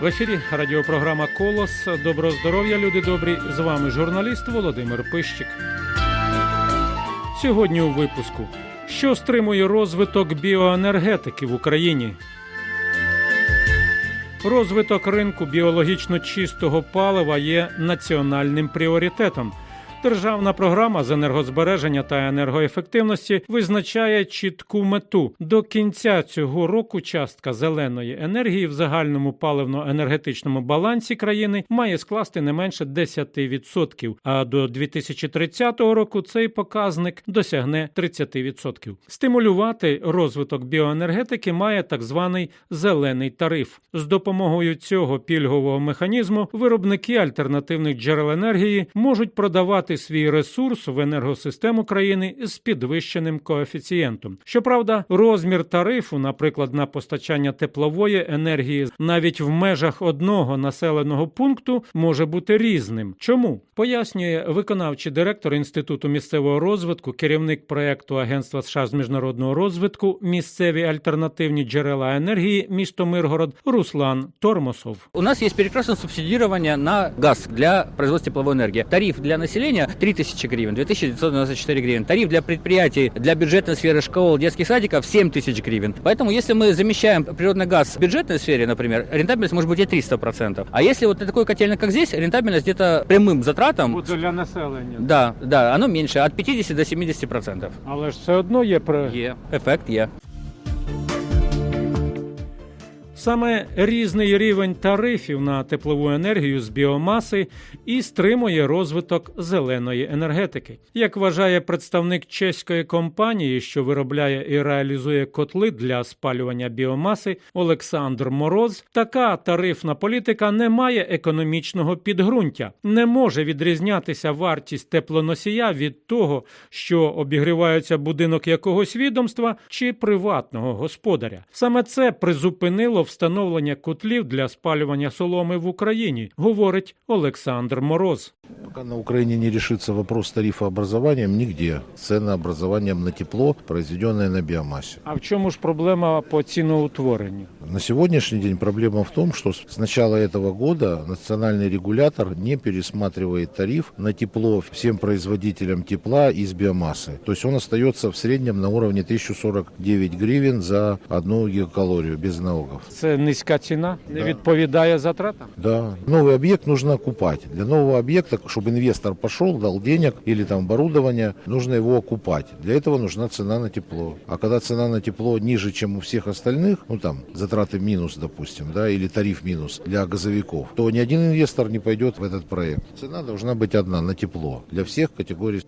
В ефірі радіопрограма Колос. Доброго здоров'я, люди добрі. З вами журналіст Володимир Пищик. Сьогодні у випуску. Що стримує розвиток біоенергетики в Україні? Розвиток ринку біологічно чистого палива є національним пріоритетом. Державна програма з енергозбереження та енергоефективності визначає чітку мету. До кінця цього року частка зеленої енергії в загальному паливно-енергетичному балансі країни має скласти не менше 10%, а до 2030 року цей показник досягне 30%. Стимулювати розвиток біоенергетики має так званий зелений тариф. З допомогою цього пільгового механізму виробники альтернативних джерел енергії можуть продавати свій ресурс в енергосистему країни з підвищеним коефіцієнтом. Щоправда, розмір тарифу, наприклад, на постачання теплової енергії, навіть в межах одного населеного пункту, може бути різним. Чому пояснює виконавчий директор інституту місцевого розвитку, керівник проекту Агентства США з міжнародного розвитку, місцеві альтернативні джерела енергії, місто Миргород Руслан Тормосов. У нас есть перекрестное субсидирование на газ для производства тепловой энергии. Тариф для населения 3000 гривен, 2994 гривен. Тариф для предприятий, для бюджетной сферы школ, детских садиков 7000 гривен. Поэтому если мы замещаем природный газ в бюджетной сфере, например, рентабельность может быть и 300%. А если вот на такой котельной, как здесь, рентабельность где-то прямым затратам, для населення, да, да, оно меньше, от 50 до 70%. але ж все одно є про Е, эффект Е. Саме різний рівень тарифів на теплову енергію з біомаси і стримує розвиток зеленої енергетики. Як вважає представник чеської компанії, що виробляє і реалізує котли для спалювання біомаси Олександр Мороз, така тарифна політика не має економічного підґрунтя, не може відрізнятися вартість теплоносія від того, що обігрівається будинок якогось відомства чи приватного господаря. Саме це призупинило встановлення котлів для спалювання соломи в Україні, говорить Олександр Мороз. Пока на Украине не решится вопрос с тарифообразованием, нигде ценообразованием на тепло, произведенное на биомассе. А в чому ж проблема по ціноутворенню? На сегодняшний день проблема в том, что с начала этого года национальный регулятор не пересматривает тариф на тепло всем производителям тепла из биомассы. То есть он остается в среднем на уровне 1049 гривен за одну гигакалорию без налогов. Це низька ціна, не Да. відповідає затратам. Да. Новый объект нужно окупать. Для нового объекта, чтобы инвестор пошел, дал денег или там оборудование, нужно его окупать. Для этого нужна цена на тепло. А когда цена на тепло ниже, чем у всех остальных, ну там затраты минус, допустим, да, или тариф минус для газовиков, то ни один инвестор не пойдет в этот проект. Цена должна быть одна на тепло для всех категорий.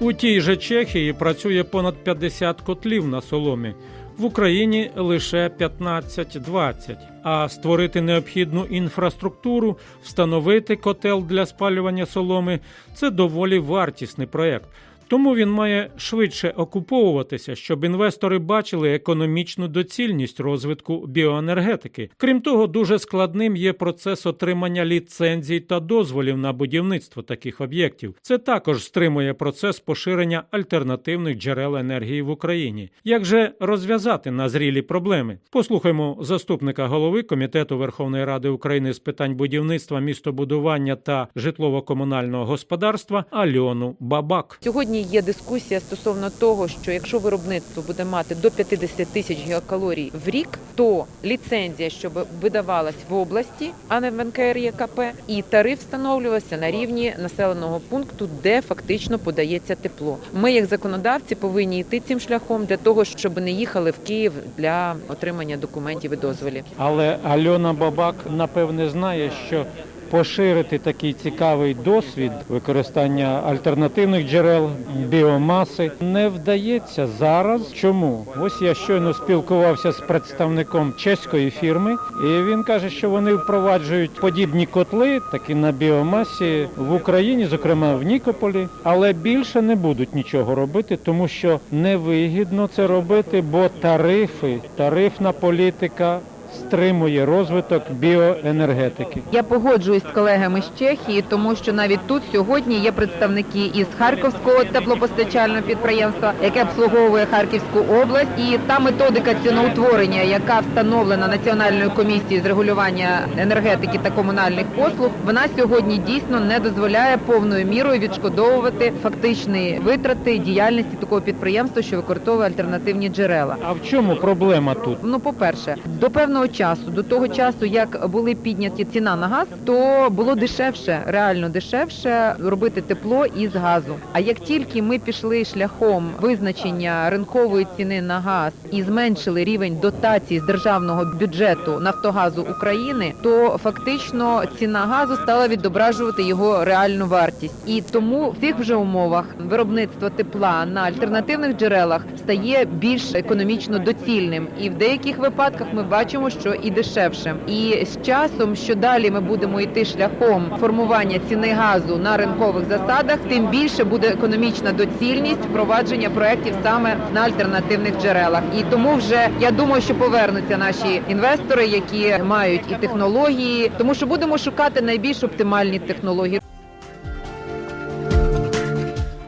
У тій же Чехії працює понад 50 котлів на соломі. В Україні лише 15-20. А створити необхідну інфраструктуру, встановити котел для спалювання соломи це доволі вартісний проєкт. Тому він має швидше окуповуватися, щоб інвестори бачили економічну доцільність розвитку біоенергетики. Крім того, дуже складним є процес отримання ліцензій та дозволів на будівництво таких об'єктів. Це також стримує процес поширення альтернативних джерел енергії в Україні. Як же розв'язати назрілі проблеми? Послухаймо заступника голови комітету Верховної Ради України з питань будівництва, містобудування та житлово-комунального господарства Альону Бабак. Сьогодні є дискусія стосовно того, що якщо виробництво буде мати до 50 тисяч гігакалорій в рік, то ліцензія, щоб видавалась в області, а не в НКРЄКП, і тариф встановлювався на рівні населеного пункту, де фактично подається тепло. Ми, як законодавці, повинні йти цим шляхом для того, щоб не їхали в Київ для отримання документів і дозволів. Але Альона Бабак напевне знає, що поширити такий цікавий досвід використання альтернативних джерел біомаси не вдається зараз. Чому? Ось я щойно спілкувався з представником чеської фірми, і він каже, що вони впроваджують подібні котли, такі на біомасі в Україні, зокрема в Нікополі, але більше не будуть нічого робити, тому що невигідно це робити, бо тарифи, тарифна політика стримує розвиток біоенергетики. Я погоджуюсь з колегами з Чехії, тому що навіть тут сьогодні є представники із Харківського теплопостачального підприємства, яке обслуговує Харківську область, і та методика ціноутворення, яка встановлена Національною комісією з регулювання енергетики та комунальних послуг, вона сьогодні дійсно не дозволяє повною мірою відшкодовувати фактичні витрати діяльності такого підприємства, що використовує альтернативні джерела. А в чому проблема тут? Ну, по-перше, до певного часу, до того часу, як були підняті ціна на газ, то було дешевше, реально дешевше робити тепло із газу. А як тільки ми пішли шляхом визначення ринкової ціни на газ і зменшили рівень дотацій з державного бюджету Нафтогазу України, то фактично ціна газу стала відображувати його реальну вартість. І тому в цих вже умовах виробництво тепла на альтернативних джерелах стає більш економічно доцільним, і в деяких випадках ми бачимо, що і дешевшим. І з часом, що далі ми будемо йти шляхом формування ціни газу на ринкових засадах, тим більше буде економічна доцільність впровадження проєктів саме на альтернативних джерелах. І тому вже я думаю, що повернуться наші інвестори, які мають і технології, тому що будемо шукати найбільш оптимальні технології.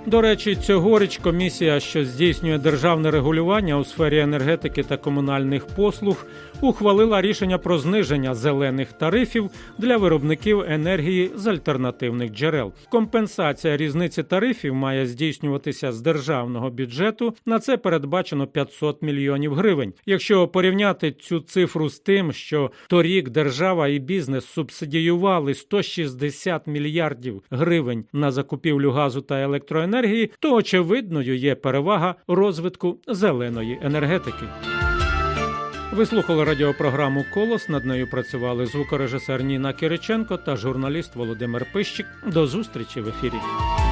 До речі, цьогоріч комісія, що здійснює державне регулювання у сфері енергетики та комунальних послуг, ухвалила рішення про зниження зелених тарифів для виробників енергії з альтернативних джерел. Компенсація різниці тарифів має здійснюватися з державного бюджету. На це передбачено 500 мільйонів гривень. Якщо порівняти цю цифру з тим, що торік держава і бізнес субсидіювали 160 мільярдів гривень на закупівлю газу та електроенергії, то очевидною є перевага розвитку зеленої енергетики. Ви слухали радіопрограму Колос. Над нею працювали звукорежисер Ніна Кириченко та журналіст Володимир Пищик. До зустрічі в ефірі.